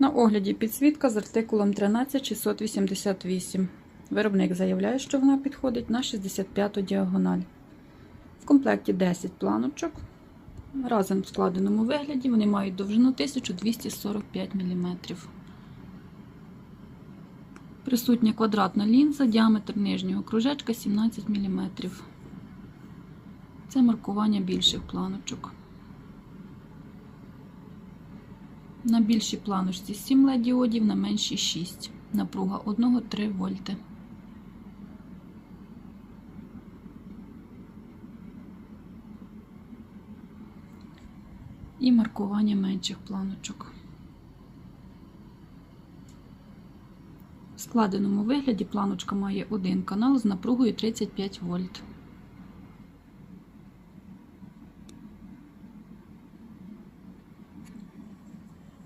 На огляді підсвітка з артикулом 13688. Виробник заявляє, що вона підходить на 65 діагональ. В комплекті 10 планочок. Разом в складеному вигляді вони мають довжину 1245 мм. Присутня квадратна лінза, діаметр нижнього кружечка 17 мм. Це маркування більших планочок. На більшій планочці 7 led діодів, на меншій 6. Напруга 1-3 вольти. І маркування менших планочок. В складеному вигляді планочка має один канал з напругою 35 вольт.